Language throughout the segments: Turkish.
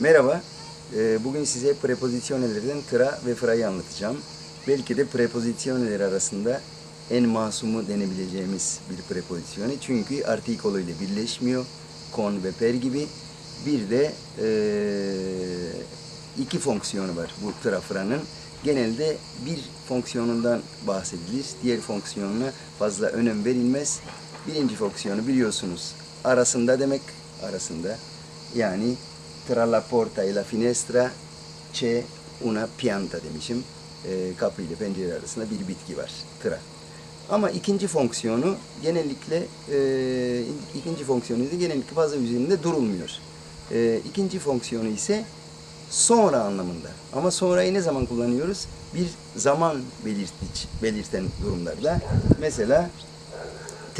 Merhaba, Ee, bugün size prepozisyonellerden tra ve fra'yı anlatacağım. Belki de prepozisyoneler arasında en masumu denebileceğimiz bir prepozisyonu. Çünkü artikolo ile birleşmiyor, kon ve per gibi. Bir de ee, iki fonksiyonu var bu tra fra'nın. Genelde bir fonksiyonundan bahsedilir, diğer fonksiyonuna fazla önem verilmez. Birinci fonksiyonu biliyorsunuz arasında demek, arasında. Yani tra la porta e la finestra c'è una pianta demişim. E, kapı ile pencere arasında bir bitki var. Tra. Ama ikinci fonksiyonu genellikle e, ikinci fonksiyonu ise genellikle fazla üzerinde durulmuyor. E, ikinci fonksiyonu ise sonra anlamında. Ama sonrayı ne zaman kullanıyoruz? Bir zaman belirtici, belirten durumlarda. Mesela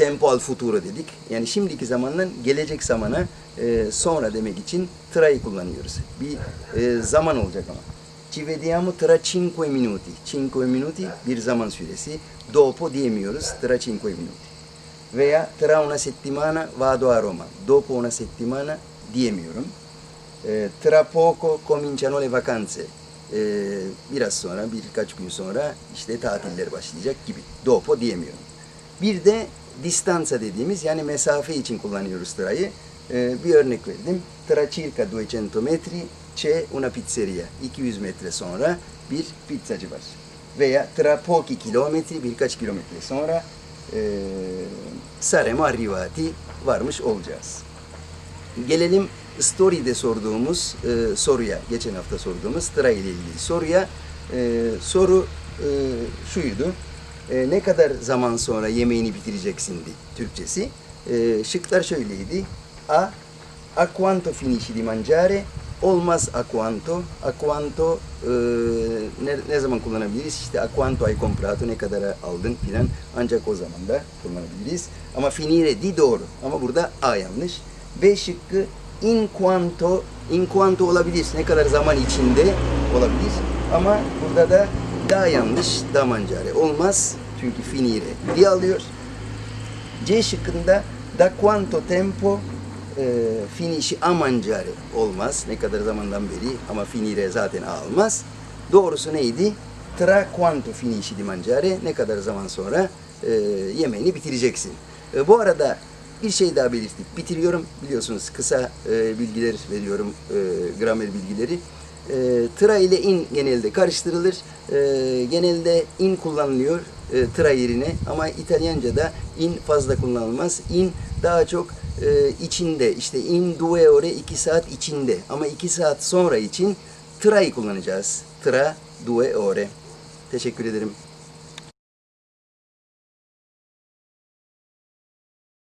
tempo al futuro dedik. Yani şimdiki zamandan gelecek zamana e, sonra demek için tra'yı kullanıyoruz. Bir e, zaman olacak ama. Ci vediamo tra 5 minuti. 5 minuti bir zaman süresi. Dopo diyemiyoruz. Tra 5 minuti. Veya tra una settimana vado a Roma. Dopo una settimana diyemiyorum. E, tra poco cominciano le vacanze. E, biraz sonra, birkaç gün sonra işte tatiller başlayacak gibi. Dopo diyemiyorum. Bir de distanza dediğimiz yani mesafe için kullanıyoruz tra'yı. Ee, bir örnek verdim. Tra circa 200 metri c'è una pizzeria. 200 metre sonra bir pizzacı var. Veya tra pochi kilometri birkaç kilometre sonra e, saremo arrivati varmış olacağız. Gelelim Story'de sorduğumuz e, soruya, geçen hafta sorduğumuz Tra ile ilgili soruya. E, soru e, şuydu. E, ne kadar zaman sonra yemeğini bitireceksin di Türkçesi. E, şıklar şöyleydi. A. A quanto finisci di mangiare? Olmaz a quanto. A quanto e, ne, ne zaman kullanabiliriz? İşte a quanto hai comprato, ne kadar aldın filan. Ancak o zaman da kullanabiliriz. Ama finire di doğru. Ama burada a yanlış. B şıkkı in quanto, in quanto olabilir. Ne kadar zaman içinde olabilir. Ama burada da da yanlış, da mangiare. Olmaz. Çünkü finire di alıyor. C şıkkında da quanto tempo e, finisci a mangiare olmaz. Ne kadar zamandan beri ama finire zaten almaz. Doğrusu neydi? Tra quanto finisci di mangiare ne kadar zaman sonra e, yemeğini bitireceksin. E, bu arada bir şey daha belirtip bitiriyorum. Biliyorsunuz kısa e, bilgiler veriyorum, e, gramer bilgileri. E, tra ile in genelde karıştırılır. E, genelde in kullanılıyor e, tra yerine ama İtalyanca'da in fazla kullanılmaz. In daha çok e, içinde işte in due ore iki saat içinde ama iki saat sonra için tra'yı kullanacağız. Tra due ore. Teşekkür ederim.